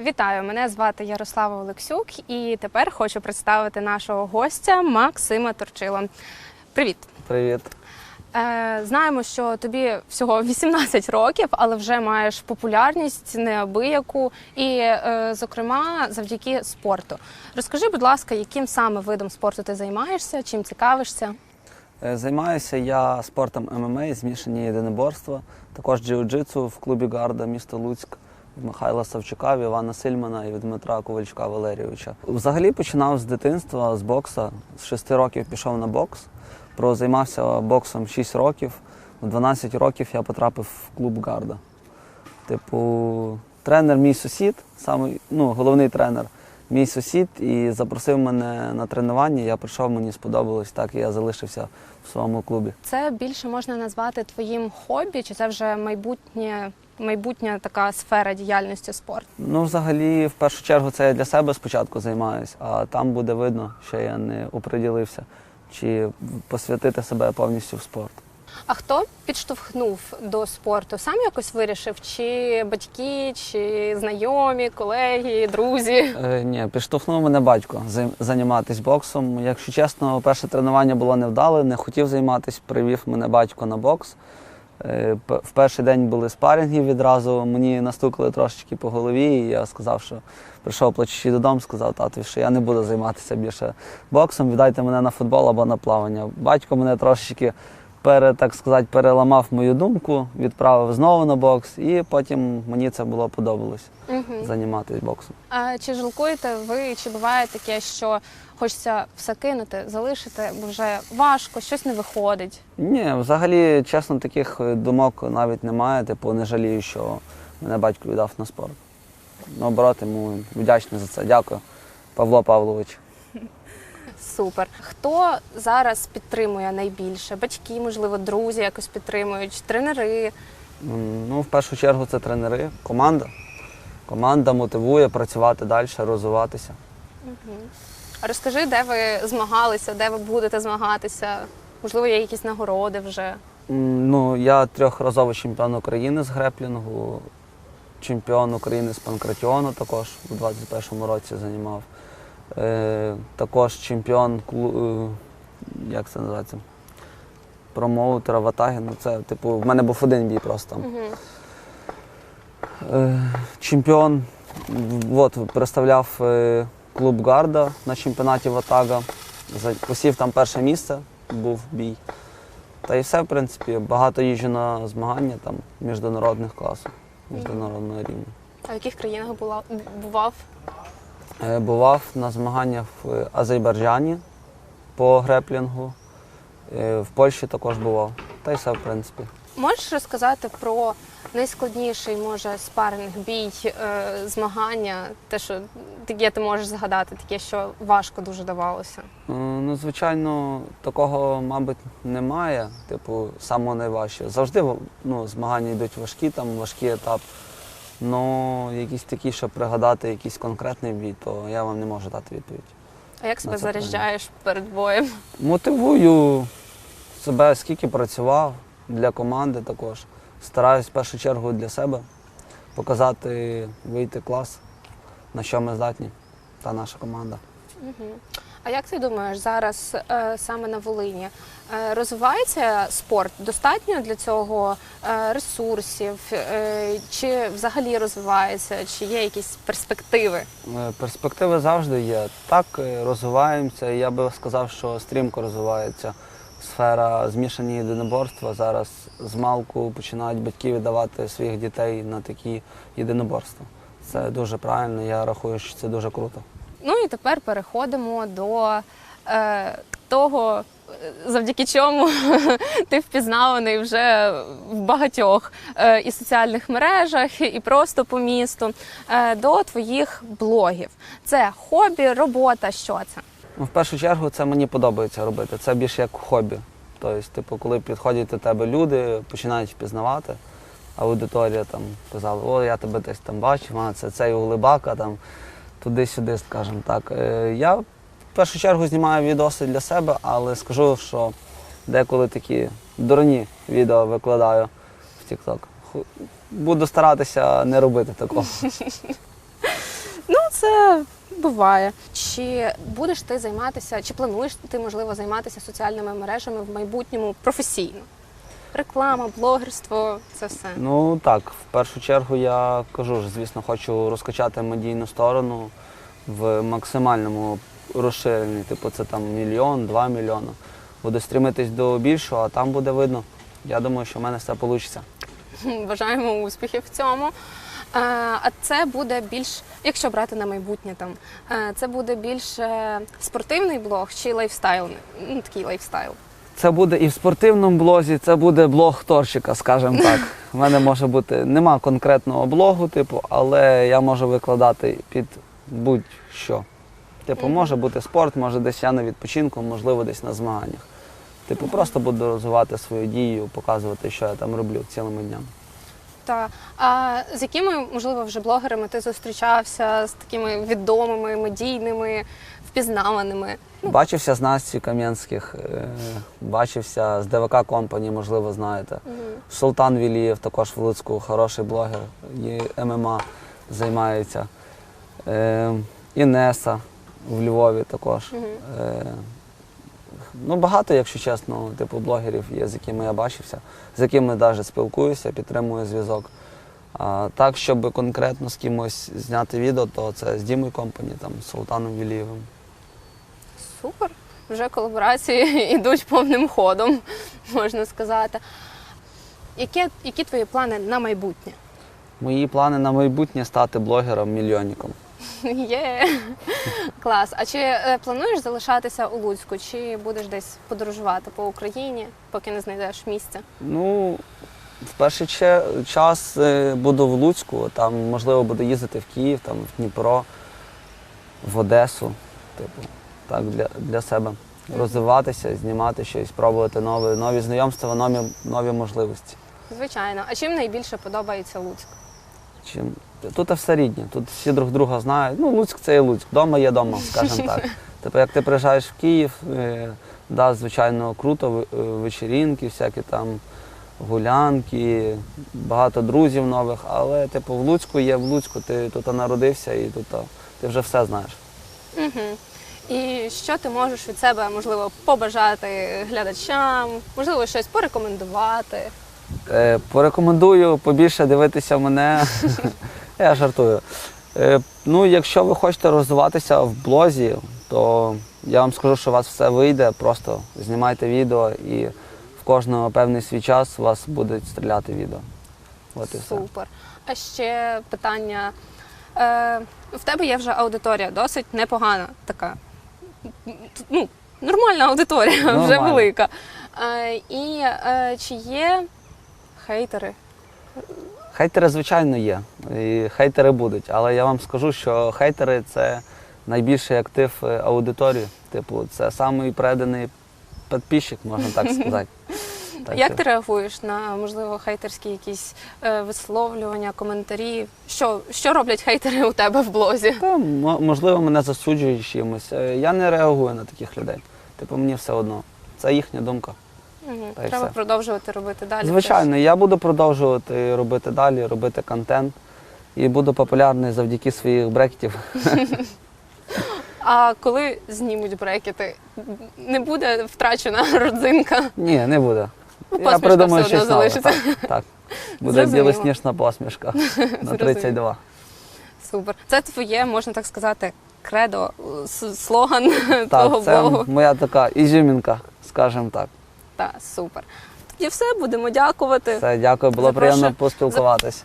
Вітаю, мене звати Ярослава Олексюк, і тепер хочу представити нашого гостя Максима Торчила. Привіт! Привіт. Е, знаємо, що тобі всього 18 років, але вже маєш популярність неабияку, і, е, зокрема, завдяки спорту. Розкажи, будь ласка, яким саме видом спорту ти займаєшся, чим цікавишся? Е, Займаюся я спортом ММА, змішані єдиноборства, також джиу-джитсу в клубі Гарда, місто Луцьк, Михайла Савчука, Івана Сильмана і від Дмитра Ковальчука Валерійовича. Взагалі починав з дитинства, з бокса. З 6 років пішов на бокс. Прозаймався боксом 6 років. У 12 років я потрапив в клуб Гарда. Типу, тренер мій сусід, самий, ну, головний тренер, мій сусід, і запросив мене на тренування. Я прийшов, мені сподобалось, так і я залишився в своєму клубі. Це більше можна назвати твоїм хобі, чи це вже майбутнє, майбутня така сфера діяльності спорту? Ну, взагалі, в першу чергу, це я для себе спочатку займаюся, а там буде видно, що я не оприділився, чи посвятити себе повністю в спорт. А хто підштовхнув до спорту? Сам якось вирішив? Чи батьки, чи знайомі, колеги, друзі? Е, ні, підштовхнув мене батько займатися боксом. Якщо чесно, перше тренування було невдале, не хотів займатися, привів мене батько на бокс. Е, В перший день були спарінги відразу, мені настукали трошечки по голові, і я сказав, що прийшов плачучи додому, сказав тату, що я не буду займатися більше боксом, віддайте мене на футбол або на плавання. Батько мене трошечки пере, так сказати, переламав мою думку, відправив знову на бокс, і потім мені це було подобалось Угу. займатися боксом. А чи жалкуєте ви, чи буває таке, що хочеться все кинути, залишити, бо вже важко, щось не виходить? Ні, взагалі, чесно, таких е, думок навіть немає. Типу, не жалію, що мене батько віддав на спорт. Наоборот, йому вдячний за це. Дякую, Павло Павлович. Супер. Хто зараз підтримує найбільше? Батьки, можливо, друзі якось підтримують, тренери. Ну, в першу чергу, це тренери, команда. Команда мотивує працювати далі, розвиватися. А Розкажи, де ви змагалися, де ви будете змагатися? Можливо, є якісь нагороди вже. Ну, я трьохразовий чемпіон України з греплінгу, чемпіон України з панкратіону також у 21-му році займав. Е, також чемпіон клу- е, як це називається? Промоутера в Атагі. Ну, це, типу, в мене був один бій просто. там. Е, чемпіон в- от, представляв е, клуб Гарда на чемпіонаті Ватага. За- Посів там перше місце, був бій. Та і все, в принципі, багато їжджу на змагання там міжнародних класів, міжнародного рівня. А в яких країнах була бував? Е, Бував на змаганнях в Азербайджані по греплінгу, е, в Польщі також бував. Та й все, в принципі. Можеш розказати про найскладніший, може, спаринг, бій, е, змагання, те, що таке ти можеш згадати, таке, що важко дуже давалося. Ну, звичайно, такого, мабуть, немає. Типу, самого найважче. Завжди ну, змагання йдуть важкі, там важкий етап. Ну, якісь такі, щоб пригадати якийсь конкретний бій, то я вам не можу дати відповідь. А як себе заряджаєш перед боєм? Мотивую себе, скільки працював для команди також. Стараюсь в першу чергу для себе показати, вийти клас, на що ми здатні, та наша команда. Угу. А як ти думаєш, зараз е, саме на Волині е, розвивається спорт? Достатньо для цього е, ресурсів? Чи взагалі розвивається? Чи є якісь перспективи? Перспективи завжди є. Так, розвиваємося. Я би сказав, що стрімко розвивається сфера змішані єдиноборства. Зараз з малку починають батьки віддавати своїх дітей на такі єдиноборства. Це дуже правильно, я рахую, що це дуже круто. Ну і тепер переходимо до е, того, завдяки чому ти впізнаваний вже в багатьох е, і соціальних мережах, і просто по місту, е, до твоїх блогів. Це хобі, робота. Що це? Ну, в першу чергу це мені подобається робити. Це більше як хобі. Тобто, типу, коли підходять до тебе люди, починають впізнавати. Аудиторія там казала, о, я тебе десь там бачив, а це цей улибака, там туди-сюди, скажімо так. Е, Я в першу чергу знімаю відоси для себе, але скажу, що деколи такі дурні відео викладаю в TikTok. Буду старатися не робити такого. Ну, це буває. Чи будеш ти займатися, чи плануєш ти можливо займатися соціальними мережами в майбутньому професійно? Реклама, блогерство це все. Ну так, в першу чергу я кажу ж, звісно, хочу розкачати медійну сторону в максимальному розширенні. Типу, це там мільйон, два мільйони. Буду стрімитись до більшого, а там буде видно. Я думаю, що в мене все вийде. Бажаємо успіхів в цьому. Е, А це буде більш, якщо брати на майбутнє, там е, це буде більш е, спортивний блог чи лайфстайл, ну такий лайфстайл. Це буде і в спортивному блозі, це буде блог торчика, скажімо так. У мене може бути нема конкретного блогу, типу, але я можу викладати під будь-що. Типу, може бути спорт, може десь я на відпочинку, можливо, десь на змаганнях. Типу, просто буду розвивати свою дію, показувати, що я там роблю цілими днями. Та а з якими можливо вже блогерами ти зустрічався з такими відомими, медійними, впізнаваними? Бачився з Настю Кам'янських, е, бачився з ДВК Компані, можливо, знаєте. Султан Вілієв також в Луцьку, хороший блогер, і ММА займається. Е, Інеса в Львові також. Е, ну, багато, якщо чесно, типу блогерів є, з якими я бачився, з якими навіть спілкуюся, підтримую зв'язок. А так, щоб конкретно з кимось зняти відео, то це з Дімою Компані, там, з Султаном Вілієвим. Супер. Вже колаборації йдуть повним ходом, можна сказати. Які, які твої плани на майбутнє? Мої плани на майбутнє стати блогером-мільйонником. Є клас. А чи е, плануєш залишатися у Луцьку, чи будеш десь подорожувати по Україні, поки не знайдеш місця? Ну, в перший час е, буду в Луцьку, там можливо буду їздити в Київ, там, в Дніпро, в Одесу, типу, так, для, для себе. Розвиватися, знімати щось, пробувати нові, нові знайомства, нові, нові можливості. Звичайно. А чим найбільше подобається Луцьк? Чим... Тут все рідні, тут всі друг друга знають. Ну, Луцьк це і Луцьк, дома є дома, скажімо так. Тобто, як ти приїжджаєш в Київ, е, да, звичайно, круто, е, всякі там гулянки, багато друзів нових, але типу в Луцьку є в Луцьку, ти тут народився і тут ти вже все знаєш. Угу. І що ти можеш від себе, можливо, побажати глядачам, можливо, щось порекомендувати? Е, порекомендую побільше дивитися мене. Я жартую. Е, ну, якщо ви хочете розвиватися в блозі, то я вам скажу, що у вас все вийде. Просто знімайте відео і в кожного певний свій час у вас будуть стріляти відео. От і все. Супер. А ще питання. Е, в тебе є вже аудиторія досить непогана така. Ну, нормальна аудиторія, вже велика. Е, і е, чи є хейтери? Хейтери, звичайно, є. І хейтери будуть. Але я вам скажу, що хейтери це найбільший актив е, аудиторії. Типу, це самий преданий підписчик, можна так сказати. Так Як ти реагуєш на можливо хейтерські якісь е, висловлювання, коментарі? Що, що роблять хейтери у тебе в блозі? Та, можливо, мене засуджують чимось. Е, Я не реагую на таких людей. Типу, мені все одно. Це їхня думка. Та Треба все. продовжувати робити далі. Звичайно, я буду продовжувати робити далі, робити контент. І буду популярний завдяки своїх брекетів. А коли знімуть брекети, не буде втрачена родзинка. Ні, не буде. Ну, я придумаю все одно залишиться. Так, так. Буде Зрозуміло. білосніжна посмішка на Зрозуміло. 32. Супер. Це твоє, можна так сказати, кредо, с- слоган твого Так, це блогу. моя така ізюмінка, скажімо так. Так, супер. Тоді все, будемо дякувати. Все, дякую, було Запрошую- приємно поспілкуватись.